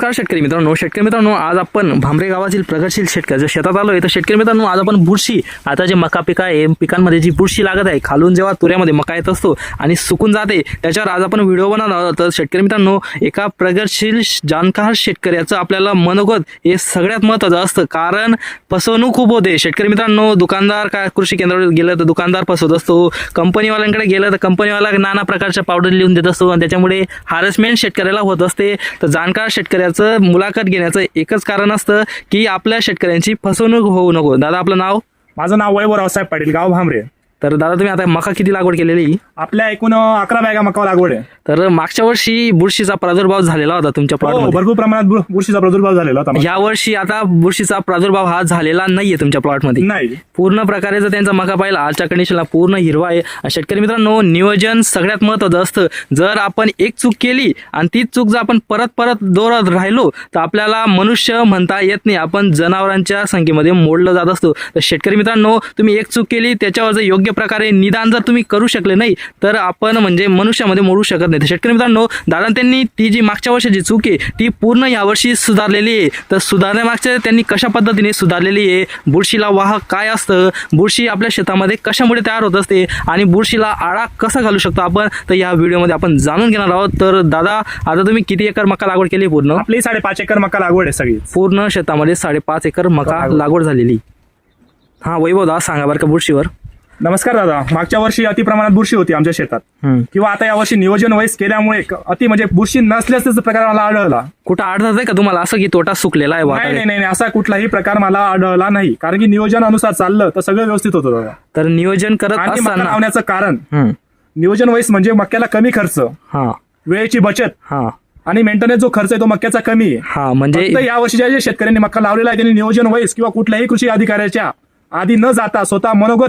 नमस्कार शेतकरी मित्रांनो. शेतकरी मित्रांनो आज आपण भांबरे गावातील प्रगतशील शेतकऱ्याच्या शेतात आलो आहे तर शेतकरी मित्रांनो आज आपण बुरशी आता जे मका पिका आहे पिकांमध्ये जी बुरशी लागत आहे खालून जेव्हा तुऱ्यामध्ये मका येत असतो आणि सुकून जाते त्याच्यावर आज आपण व्हिडिओ बनवणार आहोत. तर शेतकरी मित्रांनो एका प्रगतशील जाणकार शेतकऱ्याचं आपल्याला मनोगत हे सगळ्यात महत्त्वाचं असतं. कारण फसवणूक खूप होते. शेतकरी मित्रांनो दुकानदार काय कृषी केंद्रावर गेलं तर दुकानदार फसवत असतो. कंपनीवाल्यांकडे गेलं तर कंपनीवाला नाना प्रकारच्या पावडर लिहून देत असतो आणि त्याच्यामुळे हॅरेसमेंट शेतकऱ्याला होत असते. तर जाणकार शेतकऱ्या शेतकऱ्याचं मुलाखत घेण्याचं एकच कारण असतं की आपल्या शेतकऱ्यांची फसवणूक होऊ नको. दादा आपलं नाव? माझं नाव वैभवराव साहेब पाटील गाव भांबरे. तर दादा तुम्ही आता मका किती लागवड केलेली? आपल्या एकूण अकरा बॅगा मका लागवड आहे. तर मागच्या वर्षी बुरशीचा प्रादुर्भाव झालेला होता तुमच्या हो, प्लॉटमध्ये. भरपूर प्रमाणात बुरशीचा प्रादुर्भाव झालेला होता या वर्षी आता बुरशीचा प्रादुर्भाव हा झालेला नाहीये तुमच्या प्लॉटमध्ये. नाही. पूर्ण प्रकारे जर त्यांचा मका पाहिला आजच्या कंडिशनला पूर्ण हिरवा आहे. आणि शेतकरी मित्रांनो नियोजन सगळ्यात महत्वाचं असतं. जर आपण एक चूक केली आणि तीच चूक जर आपण परत परत दोरत राहिलो तर आपल्याला मनुष्य म्हणता येत नाही. आपण जनावरांच्या संख्येमध्ये मोडलं जात असतो. तर शेतकरी मित्रांनो तुम्ही एक चूक केली त्याच्यावर जर योग्य प्रकारे निदान जर तुम्ही करू शकले नाही तर आपण म्हणजे मनुष्यामध्ये मोडू शकत नाही. तर शेतकरी मित्रांनो दादा त्यांनी ती जी मागच्या वर्षाची चूक आहे ती पूर्ण यावर्षी सुधारलेली आहे. तर सुधारण्यामागच्या त्यांनी कशा पद्धतीने सुधारलेली आहे बुरशीला वाहक काय असतं बुरशी आपल्या शेतामध्ये कशामुळे तयार होत असते आणि बुरशीला आळा कसा घालू शकतो आपण तर या व्हिडिओमध्ये आपण जाणून घेणार आहोत. तर दादा आता तुम्ही किती एकर मका लागवड केली पूर्ण? आपली साडेपाच एकर मका लागवड आहे सगळी. पूर्ण शेतामध्ये साडेपाच एकर मका लागवड. लागवड झालेली. हा वैभव दादा सांगा बरं का बुरशीवर. नमस्कार दादा. मागच्या वर्षी अति प्रमाणात बुरशी होती आमच्या शेतात. किंवा आता यावर्षी नियोजन वैस केल्यामुळे अति म्हणजे बुरशी नसल्याचा प्रकार मला आढळला. कुठं आढळत आहे का तुम्हाला? असं की तोटा सुकलेला आहे नाही? नाही नाही नाही, असा कुठलाही प्रकार मला आढळला नाही. कारण की नियोजनानुसार चाललं तर सगळं व्यवस्थित होतं दादा. तर नियोजन करत लावण्याचं कारण. नियोजन वैस म्हणजे मक्याला कमी खर्च. हा. वेळेची बचत. हा. आणि मेंटेनन्स जो खर्च आहे तो मक्याचा कमी आहे. हा म्हणजे या वर्षीच्या जे शेतकऱ्यांनी मक्का लावलेला आहे त्यांनी नियोजन वैस किंवा कुठल्याही कृषी अधिकाऱ्याच्या आधी न जाता स्वतः मनोगत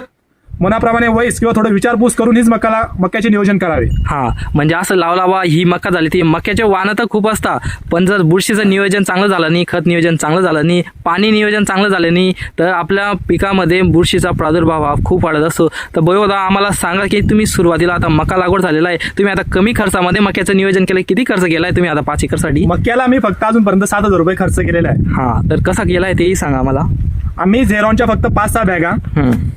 मनाप्रमाणे वैस किंवा थोडं विचारपूस करून हीच मक्काला मक्याचे नियोजन करावे. हा म्हणजे असं लावला बा ही मका झाली ती. मक्याचे वाहनं तर खूप असतात पण जर बुरशीचं नियोजन चांगलं झालं नाही खत नियोजन चांगलं झालं नाही पाणी नियोजन चांगलं झालं नाही तर आपल्या पिकामध्ये बुरशीचा प्रादुर्भाव हा खूप वाढत असतो. तर बरोबर आम्हाला सांगा की तुम्ही सुरुवातीला आता मका लागवड झालेला आहे. तुम्ही आता कमी खर्चामध्ये मक्याचं नियोजन केलं किती खर्च केलाय तुम्ही आता पाच एकरसाठी? मक्याला आम्ही फक्त अजूनपर्यंत सात हजार रुपये खर्च केलेला आहे. हा तर कसा केलाय तेही सांगा आम्हाला. आम्ही झेरॉनच्या फक्त पाच सहा बॅगा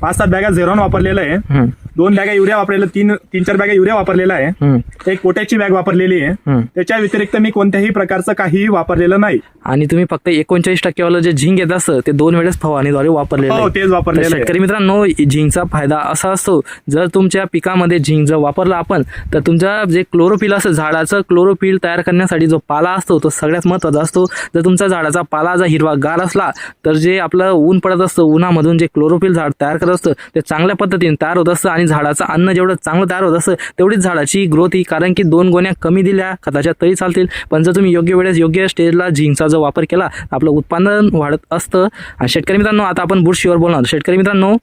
पाच सात बॅगा झेरॉन वापरलेलं आहे. दोन बॅगा युरिया वापरलेलं तीन तीन चार बॅगा युरिया वापरलेला आहे. एक पोट्याची बॅग वापरलेली आहे. त्याच्या व्यतिरिक्त मी कोणत्याही प्रकारचं काहीही वापरलेलं नाही. आणि तुम्ही फक्त एकोणचाळीस टक्केवालं जे झिंक येत असतं ते दोन वेळेस फवारणीद्वारे वापरलेलं हो. तेच वापरलेलं शेतकरी मित्रांनो झिंकचा फायदा असा असतो जर तुमच्या पिकामध्ये झिंक जर वापरला आपण तर तुमचा जे क्लोरोफिल असतं झाडाचं क्लोरोफिल तयार करण्यासाठी जो पाला असतो तो सगळ्यात महत्त्वाचा असतो. जर तुमचा झाडाचा पाला जर हिरवा गार असला तर जे आपलं ऊन पडत असतं उन्हामधून जे क्लोरोफिल झाड तयार करत असतं ते चांगल्या पद्धतीने तयार होत असतं आणि झाडाचं अन्न जेवढं चांगलं तयार होत असतं तेवढीच झाडाची ग्रोथ ही कारण की दोन गोण्या कमी दिल्या खताच्या तरी चालतील. पण जर तुम्ही योग्य वेळेस योग्य स्टेजला झिंकचा जो वापर केला तर आपलं उत्पादन वाढत असतं. आणि शेतकरी मित्रांनो आता आपण बुरशीवर बोलणार. शेतकरी मित्रांनो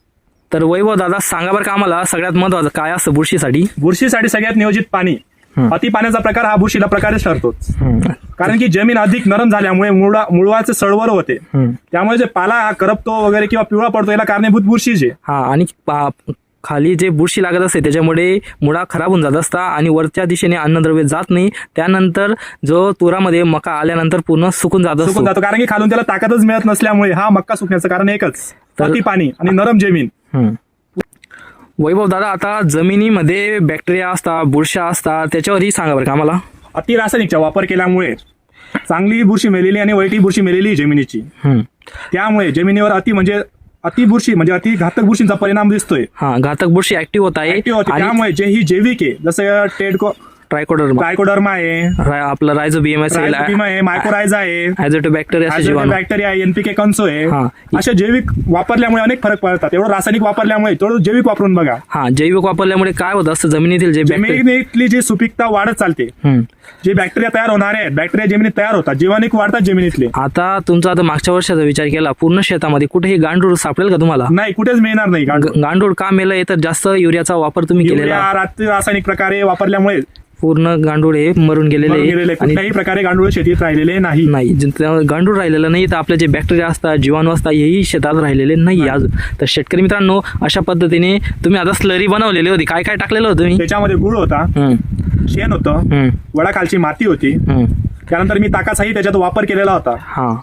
तर वैभव दादा सांगा बरं का आम्हाला सगळ्यात महत्वाचं काय असतं बुरशीसाठी? बुरशीसाठी सगळ्यात नियोजित पाणी. अति पाण्याचा प्रकार हा बुरशीला प्रकारच ठरतोच कारण की जमीन अधिक नरम झाल्यामुळे मुळा मुळवाचे सळवर होते. त्यामुळे जे पाला हा करपतो वगैरे किंवा पिवळा पडतो याला कारणीभूत बुरशीचे हा आणि खाली जे बुरशी लागत असते त्याच्यामुळे मुळा खराब होऊन जात असता आणि वरच्या दिशेने अन्नद्रव्य जात नाही. त्यानंतर जो तुरामध्ये मका आल्यानंतर पूर्ण सुकून जात सुकून असतो जातो कारण की खालून त्याला ताकदच मिळत नसल्यामुळे हा मक्का सुकण्याचं कारण एकच. तर- अति पाणी आणि नरम जमीन. हम्म. वैभव दादा आता जमिनीमध्ये बॅक्टेरिया असतात बुरशा असतात त्याच्यावरही सांगा बरं का आम्हाला. अति रासायनिकचा वापर केल्यामुळे चांगली बुरशी मेलेली आणि वाईटी बुरशी मेलेली आहे जमिनीची. हम्म. त्यामुळे जमिनीवर अति म्हणजे अति बुरशी म्हणजे अति घातक बुरशींचा परिणाम दिसतोय हा घातक बुरशी ऍक्टिव्ह होत आहे Active होते. आणि त्यामुळे जे ही जैविक आहे जसं टेडको ट्रायकोडर्मा. ट्रायकोडर्मा आहे. रा- आपलं रायझो बीएमएस रायझोबियम आहे मायक्रोरायझा आहे. बॅक्टेरिया जीवाणू बॅक्टेरिया आहे एनपीके कंसो आहे. अशा जैविक वापरल्यामुळे अनेक फरक पडतात. एवढं रासायनिक वापरल्यामुळे तेवढं जैविक वापरून बघा. हा जैविक वापरल्यामुळे काय होत असतं? जमिनीतील जे बॅक्टेरिया जमिनीतली जी सुपीकता वाढत चालते. जे बॅक्टेरिया तयार होणार आहेत बॅक्टेरिया जमिनीत तयार होतात जीवाणिक वाढतात जमिनीतले. आता तुमचा आता मागच्या वर्षाचा विचार केला पूर्ण शेतामध्ये कुठेही गांडूळ सापडेल का तुम्हाला? नाही कुठेच मिळणार नाही कारण ग- गांडूळ. का मेलं तर जास्त युरियाचा वापर तुम्ही केलेला युरिया रात्री रासायनिक प्रकारे वापरल्यामुळे पूर्ण गांडूळ हे मरून गेलेले कुठल्याही प्रकारे गांडूळ शेतीत राहिलेले नाही. नाही. गांडूळ राहिलेलं नाही तर आपले जे बॅक्टेरिया असतात जीवाणू असतात हेही शेतात राहिलेले नाही अजून तर शेतकरी मित्रांनो अशा पद्धतीने तुम्ही आता स्लरी बनवलेली होती. काय काय टाकलेलं होतं तुम्ही? त्याच्यामध्ये गुळ होता. शेण होतं. वडाखालची माती होती. त्यानंतर मी ताकाचाही त्याच्यात वापर केलेला होता. हां.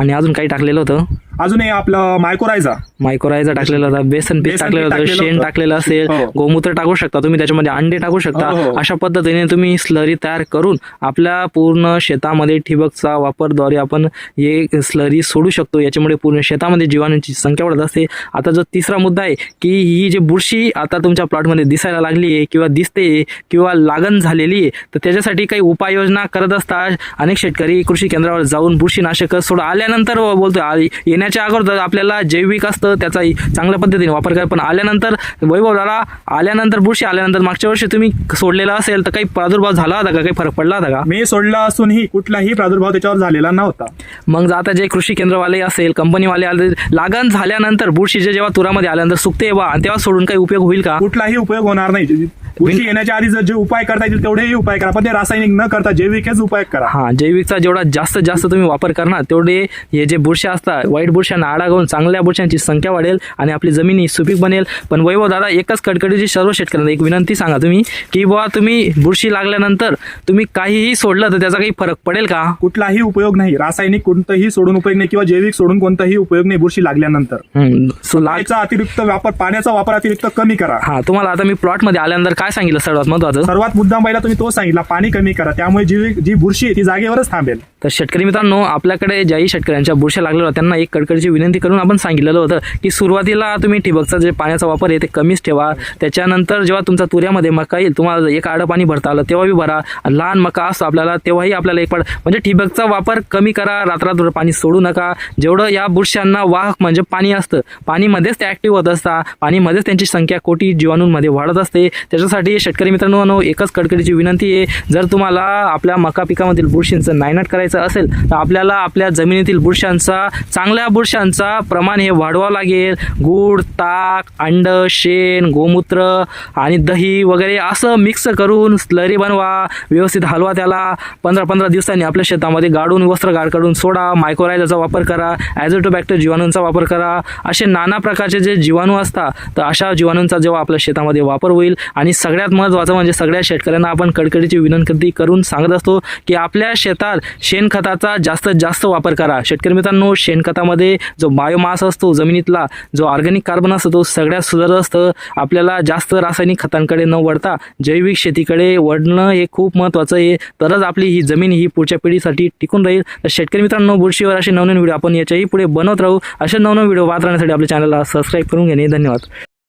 आणि अजून काही टाकलेलं होतं? अजून हे आपलं मायकोरायझा मायक्रोरायझा टाकलेला होता बेसन पीठ बेसन टाकलेलं होतं शेण. टाकलेलं असेल हो. गोमूत्र टाकू शकता तुम्ही त्याच्यामध्ये अंडे टाकू शकता हो, हो. अशा पद्धतीने तुम्ही स्लरी तयार करून आपल्या पूर्ण शेतामध्ये ठिबकचा वापरद्वारे आपण हे स्लरी सोडू शकतो याच्यामुळे पूर्ण शेतामध्ये जीवाणूंची संख्या वाढत असते आता जो तिसरा मुद्दा आहे की ही जी बुरशी आता तुमच्या प्लॉटमध्ये दिसायला लागली आहे किंवा दिसते किंवा लागण झालेली आहे तर त्याच्यासाठी काही उपाययोजना करत असतात अनेक शेतकरी कृषी केंद्रावर जाऊन बुरशीनाशक सोड आल्यानंतर बोलतो येण्याच्या अगोदर आपल्याला जैविक असतं त्याचा चांगल्या पद्धतीने वापर करा. पण आल्यानंतर वैभव दादा आल्यानंतर बुरशी आल्यानंतर मागच्या वर्षी तुम्ही सोडलेला असेल तर काही प्रादुर्भाव झाला होता का? काही फरक पडला होता का? मी सोडला असूनही कुठलाही प्रादुर्भाव त्याच्यावर झालेला नव्हता. मग आता जे कृषी केंद्रवाले असेल कंपनीवाले आले लागण झाल्यानंतर बुरशीचे जेव्हा तुरामध्ये आल्यानंतर सुकते तेव्हा सोडून काही उपयोग होईल का? कुठलाही उपयोग होणार नाही. बुरशी येण्याच्या आधी जर जे उपाय करता येतील तेवढेही उपाय करा. पण ते रासायनिक न करता जैविकच उपाय करा. हा जैविकचा जेवढा जास्तीत जास्त तुम्ही वापर करणार तेवढे हे जे बुरश्या असतात वाईट बुरश्यांना आळा घेऊन चांगल्या बुरश्यांची संख्या वाढेल आणि आपली जमीन ही सुपीक बनेल. पण वैभव दादा एकच कडकडीची सर्व शेतकऱ्यांना एक विनंती सांगा तुम्ही की बुवा तुम्ही बुरशी लागल्यानंतर तुम्ही काहीही सोडलं तर त्याचा काही फरक पडेल का? कुठलाही उपयोग नाही. रासायनिक कोणतंही सोडून उपयोग नाही किंवा जैविक सोडून कोणताही उपयोग नाही बुरशी लागल्यानंतर. हम्म, सो लाग याचा अतिरिक्त वापर पाण्याचा वापर अतिरिक्त कमी करा. हा तुम्हाला आता मी प्लॉटमध्ये आल्यानंतर काय सांगितलं सर्वात महत्वाचं? सर्वात मुद्दाम पहिला तुम्ही तो सांगितला पाणी कमी करा. त्यामुळे जी जी बुरशी आहे ती जागेवरच थांबेल. तर शेतकरी मित्रांनो आपल्याकडे ज्याही शेतकऱ्यांच्या बुरश्या लागलेल्या होत्या, त्यांना एक कडकडीची विनंती करून आपण सांगितलेलं होतं की सुरुवातीला तुम्ही ठिबकचा जे पाण्याचा वापर आहे ते कमीच ठेवा. त्याच्यानंतर जेव्हा तुमचा तुऱ्यामध्ये मका येईल तुम्हाला एक आडं पाणी भरता आलं तेव्हा बी भरा. लहान मका असतो आपल्याला तेव्हाही आपल्याला एक पाड म्हणजे ठिबकचा वापर कमी करा रात्रात पाणी सोडू नका. जेवढं या बुरश्यांना वाहक म्हणजे पाणी असतं पाणीमध्येच ते ऍक्टिव्ह होत असतात. पाणीमध्येच त्यांची संख्या कोटी जीवाणूंमध्ये वाढत असते. त्याच्यासाठी शेतकरी मित्रांनो एकच कडकडीची विनंती आहे जर तुम्हाला आपल्या मका पिकामधील बुरशींचं नायनाट करायचं असेल तर आपल्याला आपल्या जमिनीतील बुरशांचा चांगल्या बुरशांचा प्रमाण हे वाढवावं लागेल. गूळ ताक अंड शेण गोमूत्र आणि दही वगैरे असं मिक्स करून स्लरी बनवा. व्यवस्थित हलवा त्याला. पंधरा पंधरा दिवसांनी आपल्या शेतामध्ये गाडून वस्त्र गाड काढून सोडा. मायक्रोरायझाचा वापर करा. ॲझोटोबॅक्टर जीवाणूंचा वापर करा. असे नाना प्रकारचे जे जीवाणू असतात तर अशा जीवाणूंचा जेव्हा आपल्या शेतामध्ये वापर होईल आणि सगळ्यात महत्त्वाचं म्हणजे सगळ्या शेतकऱ्यांना आपण कडकडीची विनंती करून सांगत असतो की आपल्या शेतात शेणखताचा जास्तीत जास्त वापर करा. शेतकरी मित्रांनो शेणखतामध्ये जो बायोमास असतो जमिनीतला जो ऑर्गॅनिक कार्बन असतो तो सगळ्यात सुधार असतं. आपल्याला जास्त रासायनिक खतांकडे न वळता जैविक शेतीकडे वळणं हे खूप महत्त्वाचं आहे. तरच आपली ही जमीन ही पुढच्या पिढीसाठी टिकून राहील. तर शेतकरी मित्रांनो बुरशीवर असे नवनवीन व्हिडिओ आपण याच्याही पुढे बनवत राहू. असे नवनवीन व्हिडिओ वाच राहण्यासाठी आपल्या चॅनलला सबस्क्राईब करून घेणे. धन्यवाद.